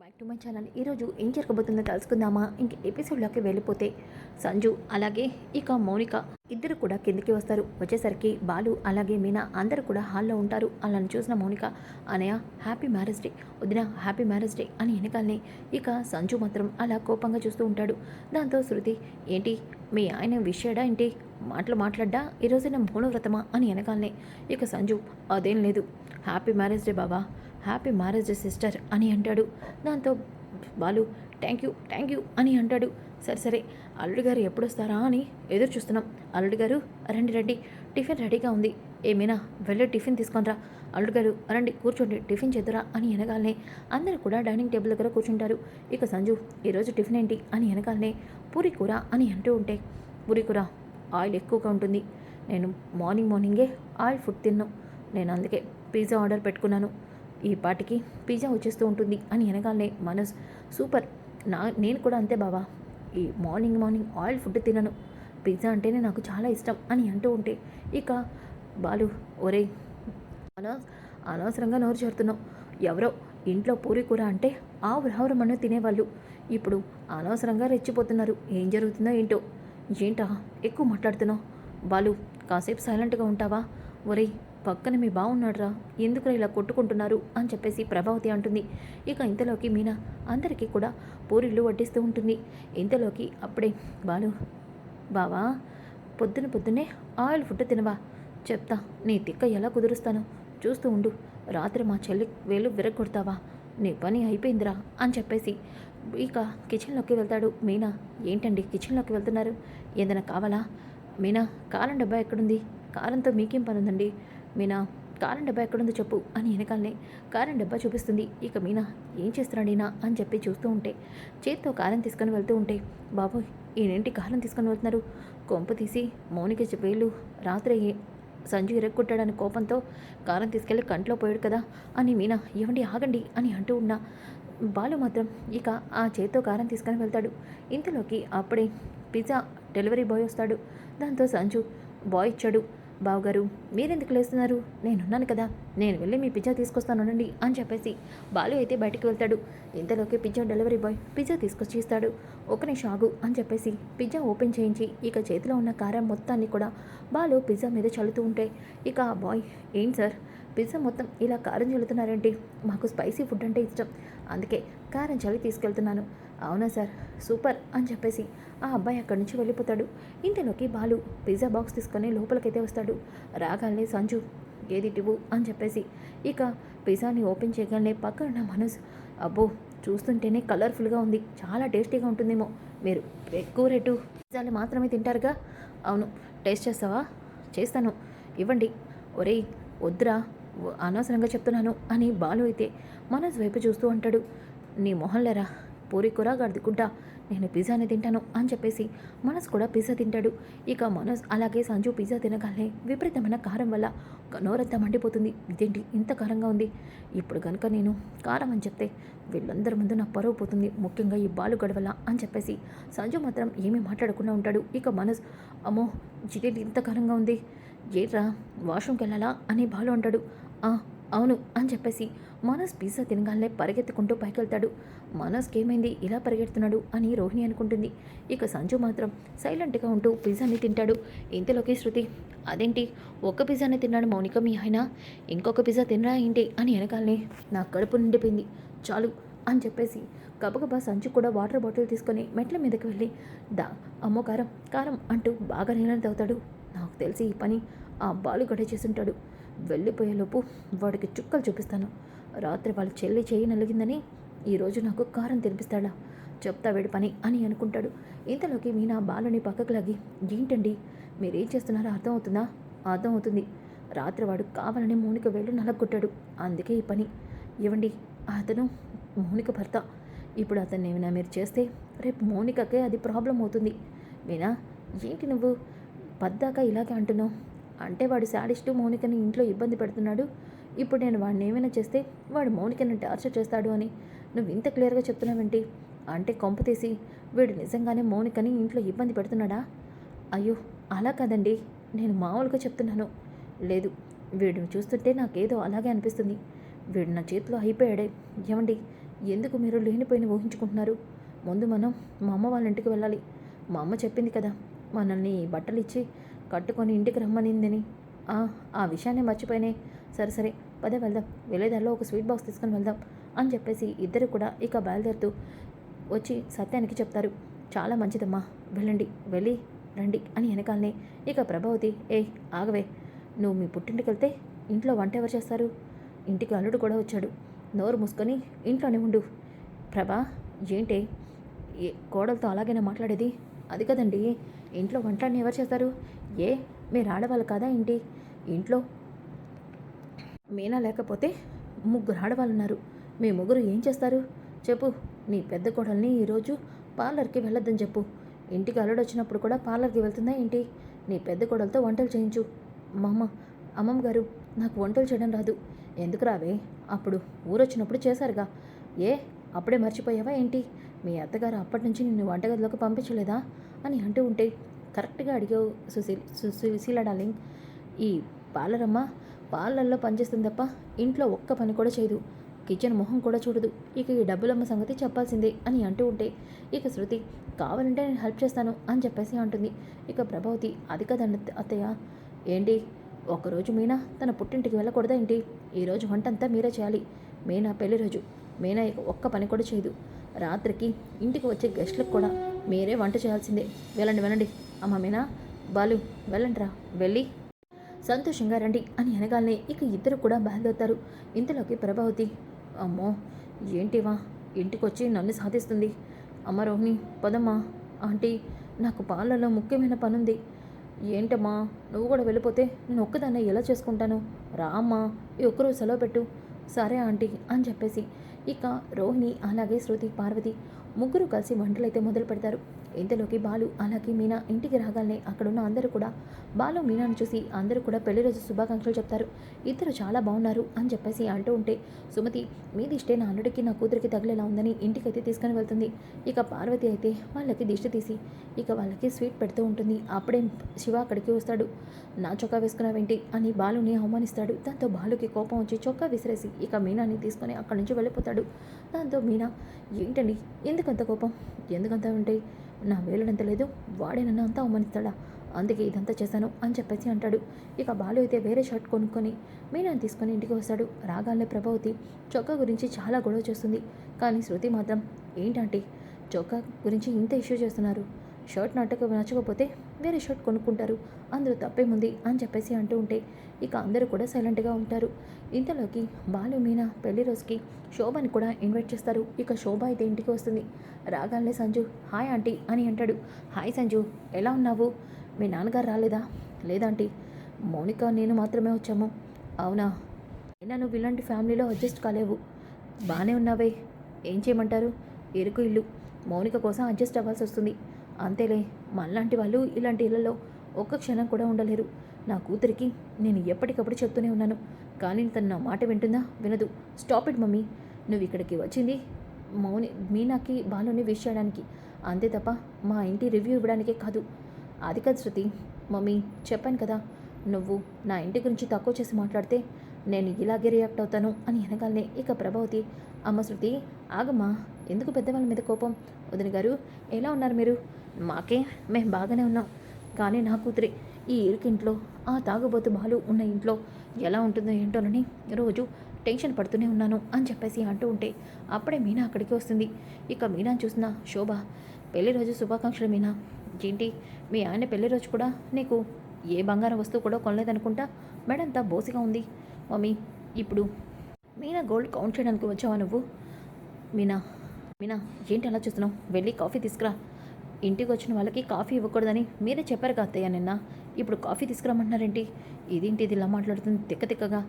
Back to my channel. ఈరోజు ఏం జరగబోతుందో తెలుసుకుందామా? ఇంక ఎపిసోడ్లోకి వెళ్ళిపోతే సంజు అలాగే ఇక మౌనిక ఇద్దరు కూడా కిందికి వస్తారు. వచ్చేసరికి బాలు అలాగే మీనా అందరూ కూడా హాల్లో ఉంటారు. అలా చూసిన Mounika Anaya happy marriage day వదిన హ్యాపీ మ్యారేజ్ డే అని వెనకాలనే ఇక సంజు మాత్రం అలా కోపంగా చూస్తూ ఉంటాడు. దాంతో శృతి ఏంటి? మీ ఆయన విషయడా ఏంటి? మాటలు మాట్లాడ్డా? ఈరోజు నా మౌనవ్రతమా? అని వెనకాలనే ఇక సంజు అదేం లేదు. హ్యాపీ మ్యారేజ్ డే బాబా. హ్యాపీ మ్యారేజ్ సిస్టర్ అని అంటాడు. దాంతో Balu thank you thank you అని అంటాడు. సరే సరే అల్లుడు గారు ఎప్పుడు వస్తారా అని ఎదురు చూస్తున్నాం. అల్లుడు గారు రండి రండి టిఫిన్ రెడీగా ఉంది. ఏమైనా వెళ్ళి టిఫిన్ తీసుకొనిరా. అల్లుడు గారు రండి కూర్చోండి టిఫిన్ చేద్దురా అని వెనగాలనే అందరూ కూడా డైనింగ్ టేబుల్ దగ్గర కూర్చుంటారు. ఇక సంజు ఈరోజు టిఫిన్ ఏంటి? అని వెనకాలనే పూరి కూర అని అంటూ ఉంటే పూరి కూర ఆయిల్ ఎక్కువగా ఉంటుంది. నేను మార్నింగ్ మార్నింగే ఆయిల్ ఫుడ్ తిన్నాను నేను అందుకే పిజ్జా ఆర్డర్ పెట్టుకున్నాను. ఈ పాటికి పిజ్జా వచ్చేస్తూ ఉంటుంది అని అనగానే మనస్ సూపర్. నా నేను కూడా అంతే బావా. ఈ మార్నింగ్ మార్నింగ్ ఆయిల్ ఫుడ్ తినను. పిజ్జా అంటేనే నాకు చాలా ఇష్టం అని అంటూ ఉంటే ఇక బాలు ఒరే అనవస అనవసరంగా నోరు చేరుతున్నావు ఎవరో ఇంట్లో పూరి కూర అంటే ఆవురావురమన్న తినేవాళ్ళు. ఇప్పుడు అనవసరంగా రెచ్చిపోతున్నారు. ఏం జరుగుతుందో ఏంటో? ఏంటా? ఎక్కువ మాట్లాడుతున్నావు. బాలు కాసేపు సైలెంట్గా ఉంటావా? ఒరేయ్ పక్కన మీ బాగున్నాడురా ఎందుకు ఇలా కొట్టుకుంటున్నారు? అని చెప్పేసి ప్రభావతి అంటుంది. ఇక ఇంతలోకి మీనా అందరికీ కూడా పూరీలు వడ్డిస్తూ ఉంటుంది. ఇంతలోకి అప్పుడే బాలు బావా పొద్దున పొద్దున్నే ఆయిల్ ఫుడ్ తినవా? చెప్తా. నీ తిక్క ఎలా కుదురుస్తాను చూస్తూ ఉండు. రాత్రి మా చెల్లి వేలు విరగొడతావా నీ పని అయిపోయిందిరా. అని చెప్పేసి ఇక కిచెన్లోకి వెళ్తాడు మీనా. ఏంటండి కిచెన్లోకి వెళ్తున్నారు? ఏదైనా కావాలా? మీనా కారం డబ్బా ఎక్కడుంది? కారంతో మీకేం పని ఉందండి మీనా కారం డబ్బా ఎక్కడుందో చెప్పు అని వెనకాలనే. కారం డబ్బా చూపిస్తుంది. ఇక మీనా ఏం చేస్తున్నాడీనా అని చెప్పి చూస్తూ ఉంటే చేత్తో కారం తీసుకొని వెళ్తూ ఉంటే బాబోయ్ ఈయనేంటి కారం తీసుకొని వెళ్తున్నారు? కొంపు తీసి మౌనిక వేళ్ళు రాత్రి సంజు ఇరక్కొట్టాడని కోపంతో కారం తీసుకెళ్ళి కంట్లో పోయాడు కదా అని మీనా ఏమండి ఆగండి అని అంటూ ఉన్నా. బాలు మాత్రం ఇక ఆ చేత్తో కారం తీసుకొని వెళ్తాడు. ఇంతలోకి అప్పుడే పిజ్జా డెలివరీ బాయ్ వస్తాడు. దాంతో సంజు బాయ్ ఇచ్చాడు. బావగారు మీరెందుకు లేస్తున్నారు? నేనున్నాను కదా. నేను వెళ్ళి మీ పిజ్జా తీసుకొస్తానండి అని చెప్పేసి బాలు అయితే బయటికి వెళ్తాడు. ఇంతలోకి పిజ్జా డెలివరీ బాయ్ పిజ్జా తీసుకొచ్చి ఇస్తాడు. ఒక నిమిషం ఆగు అని చెప్పేసి పిజ్జా ఓపెన్ చేయించి ఇక చేతిలో ఉన్న కారం మొత్తాన్ని కూడా బాలు పిజ్జా మీద చల్లుతూ ఉంటే ఇక ఆ బాయ్ ఏంటి సార్? పిజ్జా మొత్తం ఇలా కారం చల్లుతున్నారేంటి? మాకు స్పైసీ ఫుడ్ అంటే ఇష్టం. అందుకే కారం చల్లి తీసుకెళ్తున్నాను. అవునా సార్? సూపర్ అని చెప్పేసి ఆ అబ్బాయి అక్కడి నుంచి వెళ్ళిపోతాడు. ఇంతలోకి బాలు పిజ్జా బాక్స్ తీసుకొని లోపలికైతే వస్తాడు. రాగానే సంజు ఏది అని చెప్పేసి ఇక పిజ్జాని ఓపెన్ చేయగానే పక్కన మనసు అబ్బో చూస్తుంటేనే కలర్ఫుల్గా ఉంది. చాలా టేస్టీగా ఉంటుందేమో. మీరు ఎక్కువ రేటు పిజ్జాలు మాత్రమే తింటారుగా? అవును టేస్ట్ చేస్తావా? చేస్తాను. ఇవ్వండి. ఒరేయ్ వద్దురా. అనవసరంగా చెప్తున్నాను అని బాలు అయితే మనస్ వైపు చూస్తూ అంటాడు నీ మొహంలేరా పూరి కూర గడుదుకుంటా నేను పిజ్జాని తింటాను అని చెప్పేసి మనస్ కూడా పిజ్జా తింటాడు. ఇక మనస్ అలాగే సంజు పిజ్జా తినగానే విపరీతమైన కారం వల్ల ఒక నోరంతా మండిపోతుంది. ఇదేంటి ఇంత కారంగా ఉంది? ఇప్పుడు కనుక నేను కారం అని చెప్తే వీళ్ళందరి ముందు నా పరువు పోతుంది. ముఖ్యంగా ఈ బాలు గడవల అని చెప్పేసి సంజు మాత్రం ఏమీ మాట్లాడకుండా ఉంటాడు. ఇక మనస్ అమ్మో జిడేటి ఇంత కారంగా ఉంది? ఏట్రా వాష్రూమ్కి వెళ్ళాలా? అని బాలు అంటాడు. అవును అని చెప్పేసి మనస్ పిజ్జా తినగానే పరిగెత్తుకుంటూ పైకి వెళ్తాడు మనస్కి ఏమైంది? ఇలా పరిగెడుతున్నాడు అని రోహిణి అనుకుంటుంది. ఇక సంజు మాత్రం సైలెంట్గా ఉంటూ పిజ్జాని తింటాడు. ఇంతలోకి శృతి అదేంటి? ఒక్క పిజ్జాని తిన్నాడు మౌనిక మీ ఆయన? ఇంకొక పిజ్జా తినరా ఏంటి? అని వెనకాలనే నా కడుపు నిండిపోయింది. చాలు అని చెప్పేసి గబగబా సంచు కూడా వాటర్ బాటిల్ తీసుకొని మెట్ల మీదకి వెళ్ళి దా అమ్మో కారం కారం అంటూ బాగా నీళ్ళని తాగుతాడు నాకు తెలిసి ఈ పని ఆ బాలు గడే చేసుంటాడు వెళ్ళిపోయేలోపు వాడికి చుక్కలు చూపిస్తాను. రాత్రి వాళ్ళ చెల్లి చేయి నలిగిందని ఈరోజు నాకు కారం తినిపిస్తాడా? చెప్తా వేడి పని అని అనుకుంటాడు. ఇంతలోకి మీనా బాలుని పక్కకు లాగి ఏంటండి? మీరేం చేస్తున్నారో అర్థం అవుతుందా రాత్రి వాడు కావాలని మౌనిక వేళ్ళు నలగొట్టాడు. అందుకే ఈ పని. ఇవ్వండి అతను మౌనిక భర్త. ఇప్పుడు అతన్ని ఏమైనా మీరు చేస్తే రేపు మౌనికకే అది ప్రాబ్లం అవుతుంది మీనా ఏంటి నువ్వు? పద్దాక ఇలాగే అంటున్నావు. అంటే వాడు శాడిస్టు మౌనికని ఇంట్లో ఇబ్బంది పెడుతున్నాడు. ఇప్పుడు నేను వాడిని ఏమైనా చేస్తే వాడు మౌనికని టార్చర్ చేస్తాడు అని. నువ్వు ఇంత క్లియర్గా చెప్తున్నావేంటి అంటే కొంప తీసి వీడు నిజంగానే మౌనికని ఇంట్లో ఇబ్బంది పెడుతున్నాడా? అయ్యో అలా కాదండి. నేను మామూలుగా చెప్తున్నాను. లేదు వీడిని చూస్తుంటే నాకేదో అలాగే అనిపిస్తుంది. వీడు నా చేతిలో అయిపోయాడే. ఏమండి? ఎందుకు మీరు లేనిపోయిన ఊహించుకుంటున్నారు? ముందు మనం మా అమ్మ వాళ్ళ ఇంటికి వెళ్ళాలి. మా అమ్మ చెప్పింది కదా మనల్ని బట్టలు ఇచ్చి కట్టుకొని ఇంటికి రమ్మనిందని "ఆ, విషయాన్ని మర్చిపోయినే. సరే సరే పదే వెళ్దాం. వెళ్ళేదారిలో ఒక స్వీట్ బాక్స్ తీసుకొని వెళ్దాం అని చెప్పేసి ఇద్దరు కూడా ఇక బయలుదేరుతూ వచ్చి సత్యానికి చెప్తారు. చాలా మంచిదమ్మా వెళ్ళండి వెళ్ళి రండి అని వెనకాలనే. ఇక ప్రభావతి ఏ ఆగవే. నువ్వు మీ పుట్టింటికి వెళ్తే ఇంట్లో వంట ఎవరు చేస్తారు? ఇంటికి అల్లుడు కూడా వచ్చాడు. నోరు మూసుకొని ఇంట్లోనే ఉండు. ప్రభా ఏంటే? ఏ కోడలతో అలాగైనా మాట్లాడేది? అది కదండి. ఇంట్లో వంటలన్నీ ఎవరు చేస్తారు? ఏ? మీరు ఆడవాళ్ళు కాదా ఏంటి? ఇంట్లో మీనా లేకపోతే ముగ్గురు ఆడవాళ్ళు ఉన్నారు మీ ముగ్గురు ఏం చేస్తారు? చెప్పు. నీ పెద్ద కోడల్ని ఈరోజు పార్లర్కి వెళ్ళొద్దని చెప్పు. ఇంటికి అల్లుడు వచ్చినప్పుడు కూడా పార్లర్కి వెళ్తుందా ఏంటి? నీ పెద్ద కోడలతో వంటలు చేయించు. మమ్మ అమ్మమ్మ గారు నాకు వంటలు చేయడం రాదు. ఎందుకు రావే? అప్పుడు ఊరొచ్చినప్పుడు చేశారుగా. ఏ? అప్పుడే మర్చిపోయావా ఏంటి? మీ అత్తగారు అప్పటి నుంచి నిన్ను వంటగదిలోకి పంపించలేదా? అని అంటూ ఉంటే కరెక్ట్గా అడిగావు సుశీల్ సు- సుశీల డార్లింగ్. ఈ పార్లరమ్మ పార్లర్లో పనిచేస్తుంది తప్ప ఇంట్లో ఒక్క పని కూడా చేయదు. కిచెన్ మొహం కూడా చూడదు. ఇక ఈ డబ్బులమ్మ సంగతి చెప్పాల్సిందే అని అంటూ ఉంటే ఇక శృతి కావాలంటే నేను హెల్ప్ చేస్తాను అని చెప్పేసి అంటుంది. ఇక ప్రభావతి అది కదండి అత్తయ్య. ఏంటి? ఒకరోజు మీనా తన పుట్టింటికి వెళ్ళకూడదా ఏంటి? ఈరోజు వంట అంతా మీరే చేయాలి. మీనా పెళ్ళి రోజు. మీనా ఒక్క పని కూడా చేయదు. రాత్రికి ఇంటికి వచ్చే గెస్ట్లకు కూడా మీరే వంట చేయాల్సిందే. వెళ్ళండి వెళ్ళండి. అమ్మ మీనా? బాలు వెళ్ళండి రా వెళ్ళి. సంతోషంగా రండి అని అనగానే ఇక ఇద్దరు కూడా బయలుదేరుతారు. ఇంతలోకి ప్రభావతి అమ్మో ఏంటివా? ఇంటికొచ్చి నన్ను సాధిస్తుంది. అమ్మ రోహిణి పదమ్మా. ఆంటీ నాకు పాలలో ముఖ్యమైన పనుంది. ఏంటమ్మా? నువ్వు కూడా వెళ్ళిపోతే నేను ఒక్కదాన్నే ఎలా చేసుకుంటాను? రా అమ్మా ఈ ఒక్కరోజు సెలవు పెట్టు. సరే ఆంటీ అని చెప్పేసి ఇక రోహిణి అలాగే శృతి పార్వతి ముగ్గురు కలిసి వంటలైతే మొదలు పెడతారు ఇంతలోకి బాలు అలాగే మీనా ఇంటికి రాగానే అక్కడున్న అందరూ కూడా బాలు మీనాను చూసి అందరూ కూడా పెళ్ళి రోజు శుభాకాంక్షలు చెప్తారు. ఇద్దరు చాలా బాగున్నారు అని చెప్పేసి అంటూ ఉంటే సుమతి మీది ఇష్టే నా అల్లుడికి నా కూతురికి తగిలేలా ఉందని ఇంటికైతే తీసుకుని వెళ్తుంది. ఇక పార్వతి అయితే వాళ్ళకి దిష్టి తీసి ఇక వాళ్ళకి స్వీట్ పెడుతూ ఉంటుంది. అప్పుడే శివ అక్కడికి వస్తాడు. నా చొక్కా వేసుకున్నావేంటి? అని బాలుని అవమానిస్తాడు. దాంతో బాలుకి కోపం వచ్చి చొక్కా విసిరేసి ఇక మీనాని తీసుకొని అక్కడి నుంచి వెళ్ళిపోతాడు. దాంతో మీనా ఏంటండి? ఎందుకంత కోపం? ఎందుకంత ఉంటే? నా వేలునంత లేదు వాడే నన్ను అంతా అవమానిస్తాడా? అందుకే ఇదంతా చేశాను అని చెప్పేసి అంటాడు. ఇక బాలు అయితే వేరే షర్ట్ కొనుక్కొని మీనాన్ని తీసుకొని ఇంటికి వస్తాడు. రాగాలే ప్రభావతి చొక్కా గురించి చాలా గొడవ చేస్తుంది. కానీ శృతి మాత్రం ఏంటంటే చొక్కా గురించి ఇంత ఇష్యూ చేస్తున్నారు. షర్ట్ నట్టక నచ్చకపోతే వేరే షర్ట్ కొనుక్కుంటారు. అందులో తప్పేముంది అని చెప్పేసి అంటూ ఉంటే ఇక అందరూ కూడా సైలెంట్గా ఉంటారు. ఇంతలోకి బాలు మీనా పెళ్ళి రోజుకి శోభని కూడా ఇన్వైట్ చేస్తారు. ఇక శోభ అయితే ఇంటికి వస్తుంది. రాగానే సంజు హాయ్ ఆంటీ అని అంటాడు. హాయ్ సంజు ఎలా ఉన్నావు? మీ నాన్నగారు రాలేదా? లేదాంటీ మౌనిక నేను మాత్రమే వచ్చాము. అవునా? అయినా నువ్వు ఇలాంటి ఫ్యామిలీలో అడ్జస్ట్ కాలేవు. బాగానే ఉన్నావే. ఏం చేయమంటారు? ఎరుకు ఇల్లు. మౌనిక కోసం అడ్జస్ట్ అవ్వాల్సి వస్తుంది అంతేలే మనలాంటి వాళ్ళు ఇలాంటి ఇళ్ళలో ఒక్క క్షణం కూడా ఉండలేరు. నా కూతురికి నేను ఎప్పటికప్పుడు చెప్తూనే ఉన్నాను. కానీ తను నా మాట వింటుందా? వినదు. Stop it mummy. నువ్వు ఇక్కడికి వచ్చింది మౌని మీనాకి బాలుని విష్ చేయడానికి. అంతే తప్ప మా ఇంటి రివ్యూ ఇవ్వడానికే కాదు. అది కాదు శృతి. మమ్మీ చెప్పాను కదా. నువ్వు నా ఇంటి గురించి తక్కువ చేసి మాట్లాడితే నేను ఇలాగే రియాక్ట్ అవుతాను అని అనగానే ఇక ప్రభావతి అమ్మ శృతి ఆగమ్మా ఎందుకు పెద్దవాళ్ళ మీద కోపం? వదిన గారు ఎలా ఉన్నారు మీరు? మాకే మేము బాగానే ఉన్నాం. కానీ నా కూతురి ఈ ఇరుకింట్లో ఆ తాగుబోతు బాలు ఉన్న ఇంట్లో ఎలా ఉంటుందో ఏంటోనని రోజు టెన్షన్ పడుతూనే ఉన్నాను అని చెప్పేసి అంటూ ఉంటే అప్పుడే మీనా అక్కడికి వస్తుంది. ఇక మీనాను చూసిన శోభ పెళ్ళి రోజు శుభాకాంక్షలు మీనా. ఏంటి? మీ ఆయన పెళ్ళి రోజు కూడా నీకు ఏ బంగారం వస్తువు కూడా కొనలేదనుకుంటా? మేడంతా బోసిగా ఉంది. మమ్మీ ఇప్పుడు మీనా గోల్డ్ కౌంట్ చేయడానికి వచ్చావా నువ్వు? మీనా మీనా ఏంటి అలా చూస్తున్నావు? వెళ్ళి కాఫీ తీసుకురా. ఇంటికి వచ్చిన వాళ్ళకి కాఫీ ఇవ్వకూడదని మీరే చెప్పారు కదా అత్తయ్య నిన్న. ఇప్పుడు కాఫీ తీసుకురమ్మంటున్నారేంటి? ఇదేంటి ఇది ఇలా మాట్లాడుతుంది తిక్క తిక్కగా?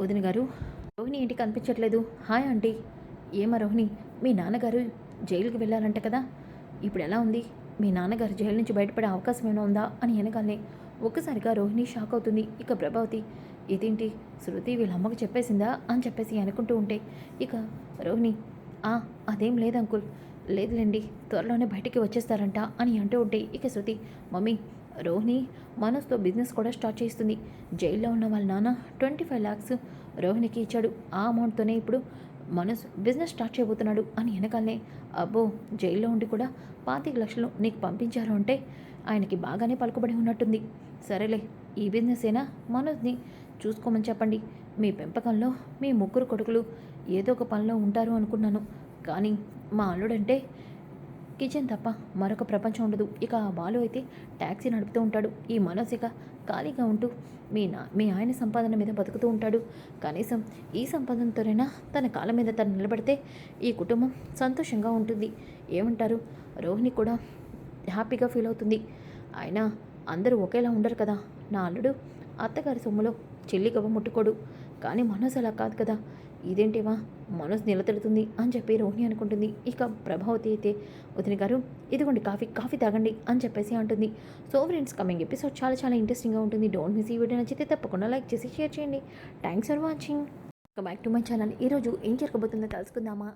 వదిన గారు రోహిణి ఇంటికి కనిపించట్లేదు. Hi aunty. ఏమా రోహిణి మీ నాన్నగారు జైలుకి వెళ్ళారంట కదా. ఇప్పుడు ఎలా ఉంది? మీ నాన్నగారు జైలు నుంచి బయటపడే అవకాశం ఏమైనా ఉందా అని అనగానే ఒక్కసారిగా రోహిణి షాక్ అవుతుంది. ఇక ప్రభావతి ఇదేంటి? శృతి వీళ్ళ అమ్మకు చెప్పేసిందా అని చెప్పేసి అనుకుంటూ ఉంటే ఇక రోహిణి "ఆ, అదేం లేదు అంకుల్. లేదులేండి త్వరలోనే బయటికి వచ్చేస్తారంట అని అంటూ ఉంటే ఇక శృతి మమ్మీ రోహిణి మనస్తో బిజినెస్ కూడా స్టార్ట్ చేస్తుంది జైల్లో ఉన్న వాళ్ళ నాన్న ట్వంటీ ఫైవ్ ల్యాక్స్ రోహిణికి ఇచ్చాడు. ఆ అమౌంట్తోనే ఇప్పుడు మనసు బిజినెస్ స్టార్ట్ చేయబోతున్నాడు అని వెనకాలనే అబ్బో జైల్లో ఉండి కూడా పాతిక లక్షలు నీకు పంపించారు అంటే ఆయనకి బాగానే పలుకుబడి ఉన్నట్టుంది. సరేలే ఈ బిజినెస్ అయినా మనోజ్ని చూసుకోమని చెప్పండి. మీ పెంపకంలో మీ ముగ్గురు కొడుకులు ఏదో ఒక పనిలో ఉంటారు అనుకున్నాను. కానీ మా అల్లుడంటే కిచెన్ తప్ప మరొక ప్రపంచం ఉండదు. ఇక ఆ బాలు అయితే ట్యాక్సీ నడుపుతూ ఉంటాడు. ఈ మనోజ్ ఇక ఖాళీగా ఉంటూ మీ నా మీ ఆయన సంపాదన మీద బతుకుతూ ఉంటాడు. కనీసం ఈ సంపాదనతోనైనా తన కాళ్ళ మీద తను నిలబడితే ఈ కుటుంబం సంతోషంగా ఉంటుంది. ఏమంటారు? రోహిణి కూడా హ్యాపీగా ఫీల్ అవుతుంది. అయినా అందరూ ఒకేలా ఉండరు కదా. నా అల్లుడు అత్తగారి సొమ్ములో చెల్లి గవ్వ ముట్టుకోడు. కానీ మనోజ్ అలా కాదు కదా. ఇదేంటివా? మనసు నిలతడుతుంది అని చెప్పి రోహిణి అనుకుంటుంది. ఇక ప్రభావతి అయితే వదిన గారు ఇదిగోండి కాఫీ కాఫీ తాగండి అని చెప్పేసి అంటుంది. సో ఫ్రెండ్స్ కమింగ్ ఎపిసోడ్ చాలా చాలా ఇంట్రెస్టింగ్గా ఉంటుంది. డోంట్ మిస్ ఈ వీడియో నచ్చితే తప్పకుండా లైక్ చేసి షేర్ చేయండి. Thanks for watching. Back to my channel. ఈరోజు ఏం జరగబోతుందో తెలుసుకుందామా?